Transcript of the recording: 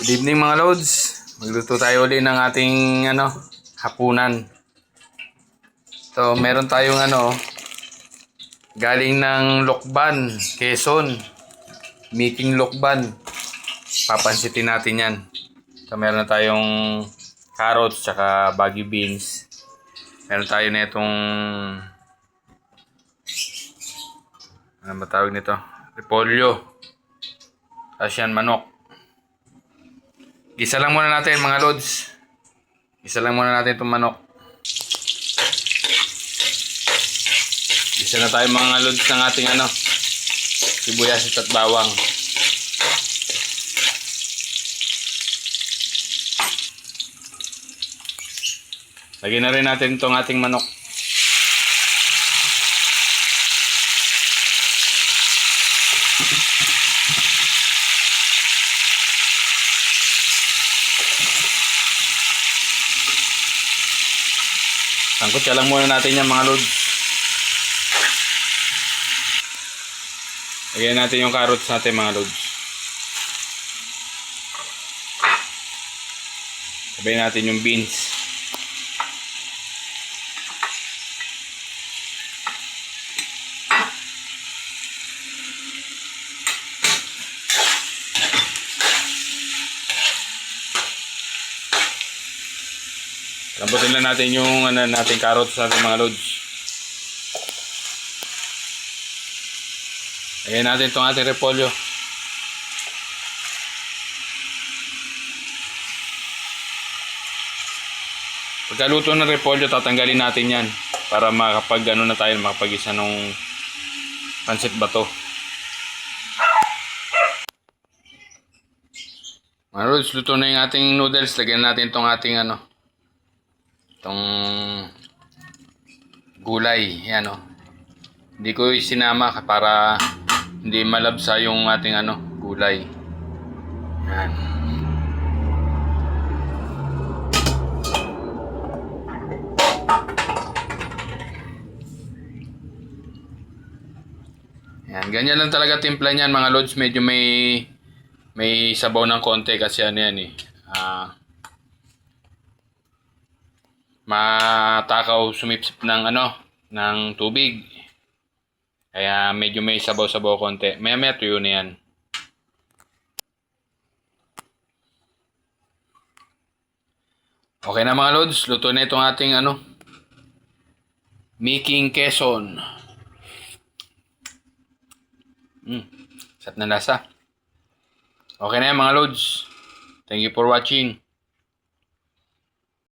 Good evening mga loads. Magluto tayo uli ng ating ano, hapunan. So, meron tayong ano, galing ng Lokban, Quezon. Meeting Lokban. Papansitin natin yan. So, meron na tayong carrots, tsaka baggy beans. Meron tayo na itong ano ba tawag nito? Repolyo. Tapos yan, manok. Gisa lang muna natin mga lods. Gisa lang muna natin itong manok. Gisa na tayo mga lods ng ating ano, sibuyas at bawang. Lagyan na rin natin itong ating manok. Sangkot ka lang muna natin yan mga lods. Lagyan natin yung carrots natin mga lods. Sabay natin yung beans. Lambutin lang natin yung ano, nating carrots natin mga lods. Lagyan natin itong ating repolyo. Pagkaluto ng repolyo, tatanggalin natin yan para makapag ano na tayo, makapag-isa nung pansit bato. Mga lods, luto na yung ating noodles. Lagyan natin itong ating ano, itong gulay, yan o. Hindi ko isinama para hindi malabsa yung ating ano, gulay. Yan. Yan, ganyan lang talaga timpla niyan mga lods. Medyo may may sabaw ng konti kasi ano yan eh. Ah, matakaw sumipsip ng ano, ng tubig. Kaya medyo may sabaw-sabaw konti. Maya maya tuyo na yan. Okay na mga lods, luto na itong ating ano, Making Quezon. Mm, sat na lasa. Okay na yan mga lods. Thank you for watching.